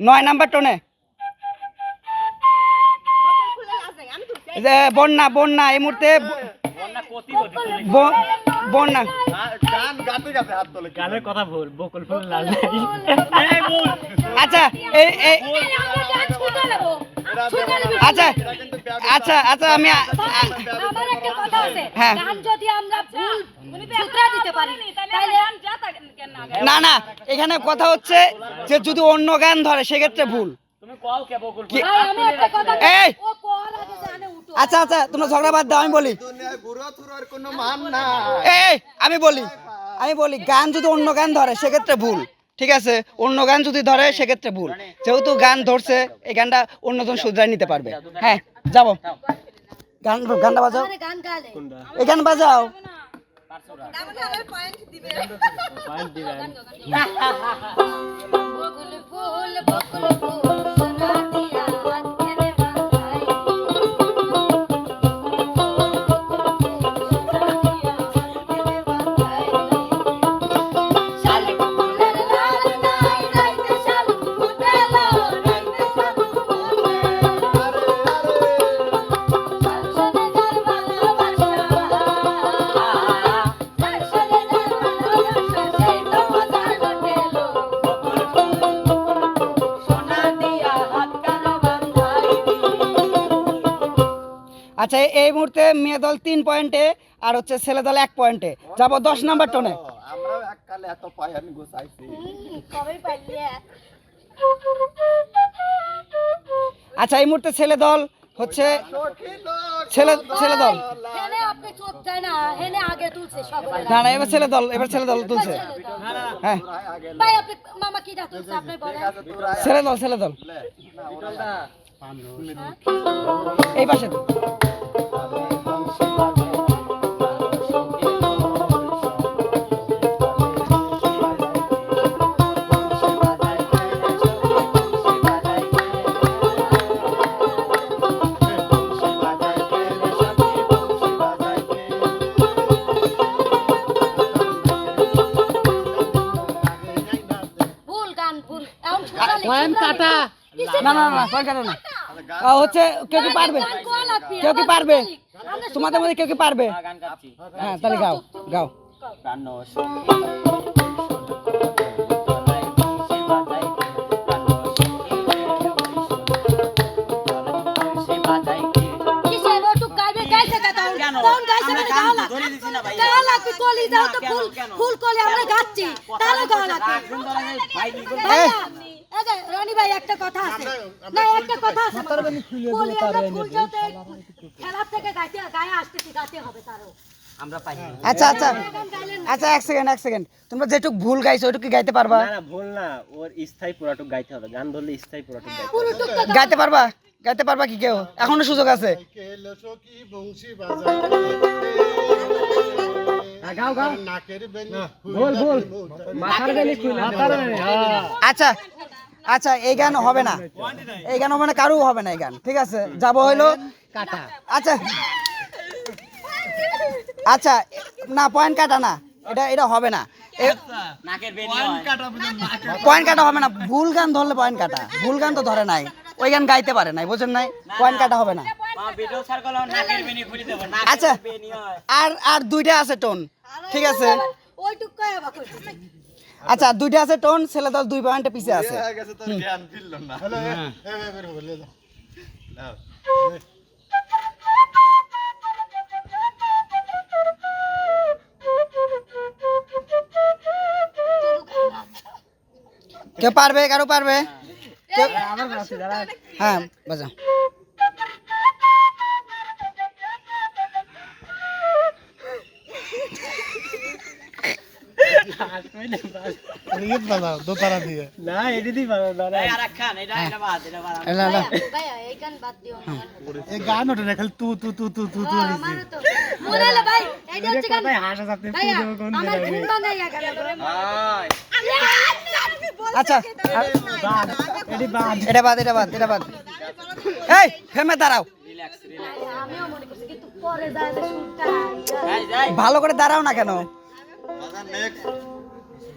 নয় নাম্বার টোনে। যে বন্যা বন্যা এই মুহূর্তে বন্যা গান গাতে গাতে হাত তোলে গানের কথা ভুল বকুল ফুল লাল আচ্ছা এই এই আচ্ছা আচ্ছা আচ্ছা আমি আমার একটা কথা আছে। হ্যাঁ। গান যদি আমরা ভুল সূত্রা দিতে পারি তাহলে না না এখানে কথা হচ্ছে যে যদি অন্য গান ধরে সেক্ষেত্রে ভুল। তুমি কও কে বকুল কি- ভাই আমি একটা কথা এই! ও কল আগে জানে উঠো। আচ্ছা আচ্ছা তোমরা ঝগড়া বাদ দাও আমি বলি। মান এই, আমি বলি। আমি বলি গান যদি অন্য গান ধরে সেক্ষেত্রে ভুল। ঠিক আছে? অন্য গান যদি ধরে সেক্ষেত্রে ভুল। যেহেতু গান ধরছে এই গানটা অন্যজন শুধরাই নিতে পারবে। হ্যাঁ। যাব গান গানটা বাজাও মানে এই গান বাজাও পয়েন্ট দিবেন আচ্ছা এই- মুহূর্তে মেয়ে দল তিন পয়েন্টে আর হচ্ছে ছেলে দল এক পয়েন্টে যাব দশ নাম্বার টোনে। আমরাও এককালে এত পয়সা গোছাইছি। কবে পাইলে আচ্ছা এই মুহূর্তে ছেলে দল হচ্ছে ছেলে ছেলে দল। না না এবার ছেলে দল এবার ছেলে দল তুলছে। হ্যাঁ। ভাই আপনি মামা কি তুলছে আপনি বলেন। ছেলে দল ছেলে দল। এই পাশে তো। না না না পয়েন্ট না? হচ্ছে কেউ কি পারবে? কেউ কি পারবে? তোমাদের মধ্যে কেউ কি পারবে? হ্যাঁ তাহলে গাও গাও। ফুল ফুল কলি আমরা গাচ্ছি। তাহলে গাওয়া লাগবে রনি ভাই একটা কথা আছে। না একটা কথা আছে কলি আমরা ফুল যাতে থেকে গাইতে গায়ে আসতেছি গাইতে হবে তারও। আচ্ছা আচ্ছা। গান গাইলেন না আচ্ছা এক সেকেন্ড এক সেকেন্ড তোমরা যেটুক ভুল গাইছো ওটুকু গাইতে পারবা? না না ভুল না। ওর স্থায়ী পুরাটুক গাইতে হবে। গান ধরলে স্থায়ী পুরাটুক গাইতে হবে। পুরো টুকটা গাইতে পারবা? গাইতে পারবা কি কেউ? এখনও সুযোগ আছে। বেলি হ্যাঁ। আচ্ছা আচ্ছা এই গান হবে না। এই গান হবে না কারও হবে না এই গান ঠিক আছে? যাব হইল। কাটা। আচ্ছা। আচ্ছা না পয়েন্ট কাটা না এটা এটা হবে না। পয়েন্ট কাটা হবে না ভুল গান ধরলে পয়েন্ট কাটা ভুল গান তো ধরে নাই ওই গান গাইতে পারে নাই বুঝেন নাই? পয়েন্ট কাটা হবে না। মা ভিডিও ছাড় করলে নাকের বেনি খুলে দেব আচ্ছা আর আর দুইটা আছে টোন ঠিক আছে? আচ্ছা দুইটা আছে টোন ছেলে দল দুই পয়েন্টে পিছে আছে হয়ে কেউ পারবে কারও পারবে কেউ হ্যাঁ বাজাও দি মনে আচ্ছা দাঁড়াও মনে ভালো করে দাঁড়াও না কেন নেক্সট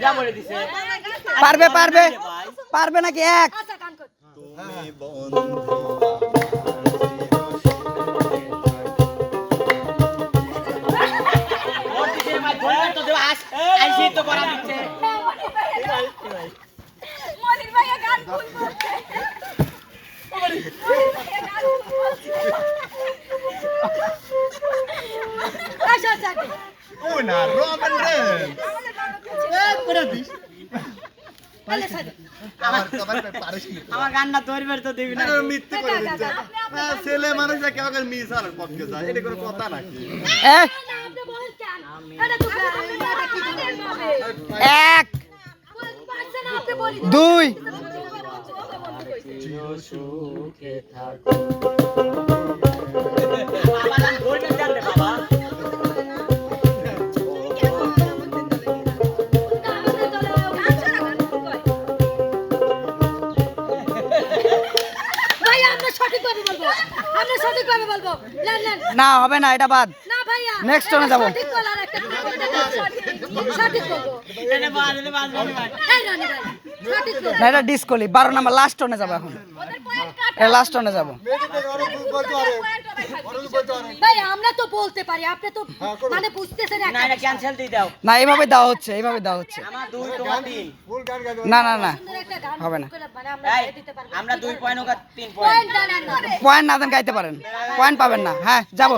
ও বলে দিছে। পারবে পারবে। পারবে নাকি এক? আচ্ছা গান কর। তুমি বন্ধু। ওর দিছে মার ধরে তো দেব তো করা দিচ্ছে মনির ভাইয়া গান ভুল করছে ও না রবেন করে দিস। তাহলে সাজে আমার কবার পারিস নি আমার গানটা ধরবে তো দিবি না মিথ্যে করে দিচ্ছে। ছেলে মানুষ কেউ কেউ মিস আর পক্ষে যায় এটা কোনো কথা নাকি? এ! না আপনি বলেন কেন এটা তো এটা কি বলেন এক আপনি সঠিকভাবে বলব। আমরা সঠিকভাবে বলব। নেন নেন না হবে না এটা বাদ। না ভাইয়া one এ যাব। সঠিক বলার একটা সঠিক বলব। এনে বাদ এনে বাদ বাদ এই রানী ভাই সঠিক বলব। না এটা ডিসকলি বারো নাম্বার লাস্ট টনে যাব এখন। লাস্ট টনে যাব। ভাই আমরা তো বলতে পারি আপনি তো মানে বুঝতেছেন না একটা এটা ক্যান্সেল দিয়ে দাও। না এইভাবে দেওয়া হচ্ছে এইভাবে দেওয়া হচ্ছে। আমার দুই তোমার তিন। না না না সুন্দর একটা গান হবে না। মানে আমরা এই দিয়ে দিতে পারব। আমরা দুই পয়েন্ট ওকা তিন পয়েন্ট পয়েন্ট না দেন গাইতে পারেন। পয়েন্ট পাবেন না। হ্যাঁ যাব।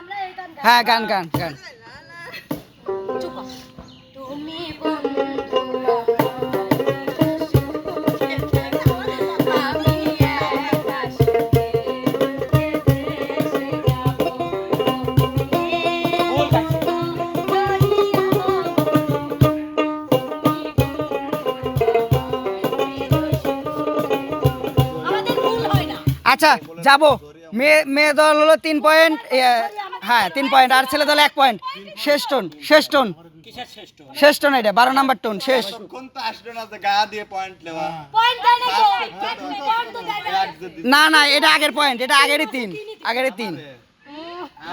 আমরা এই গান গাই। হ্যাঁ গান গান গান। আচ্ছা যাব। মেয়ে মেয়ে দল হলো তিন পয়েন্ট হ্যাঁ তিন পয়েন্ট আর ছেলে দল এক পয়েন্ট শেষ টোন শেষ টোন শেষ টোন এটা বারো নাম্বার টোন শেষ। আসলো না যে গা দিয়ে পয়েন্ট নেওয়া? পয়েন্ট দেয় না। এটা আগের পয়েন্ট এটা আগেরই তিন আগেরই তিন।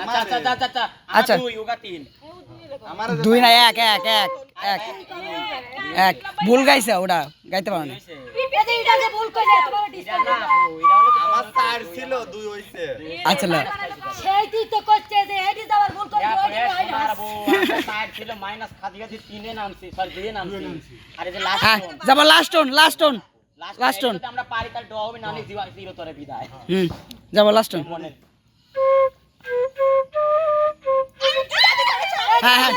আচ্ছা আচ্ছা আচ্ছা আচ্ছা দুই না এক এক এক এক। এক। ভুল গাইছে ওটা গাইতে পারো না। না তো আচ্ছা করছে যে এটি যাওয়ার ভুল করে ওইটি হয় না সোনার বউ, একটা side ছিল মাইনাস খাদি খাদি তিনে নামছি সরি দুয়ে নামছি আর যে লাস্ট হ্যাঁ last tone last tone last last আমরা পারি তার ড্র হবে নালে জিরো জিরো তরে বিদায় হুম যাব লাস্ট টোন হ্যাঁ হ্যাঁ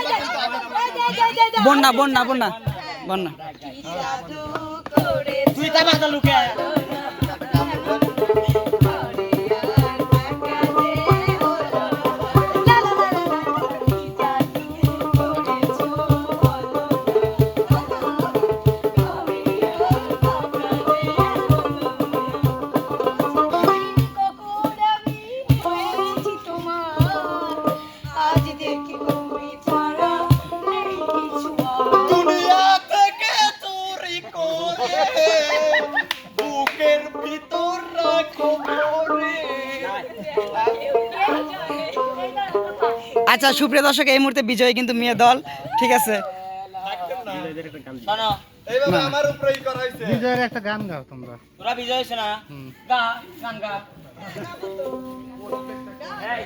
বন্যা বন্যা বন্যা বন্যা তুই তা লুকে। আচ্ছা সুপ্রিয় দর্শক এই মুহূর্তে বিজয়ী কিন্তু মেয়ে দল। ঠিক আছে? শোনো এইভাবে আমার উপরেই করা হয়েছে। বিজয়ের একটা গান গাও তোমরা। তোরা বিজয় হয়েছে না? গা গান গা। এই,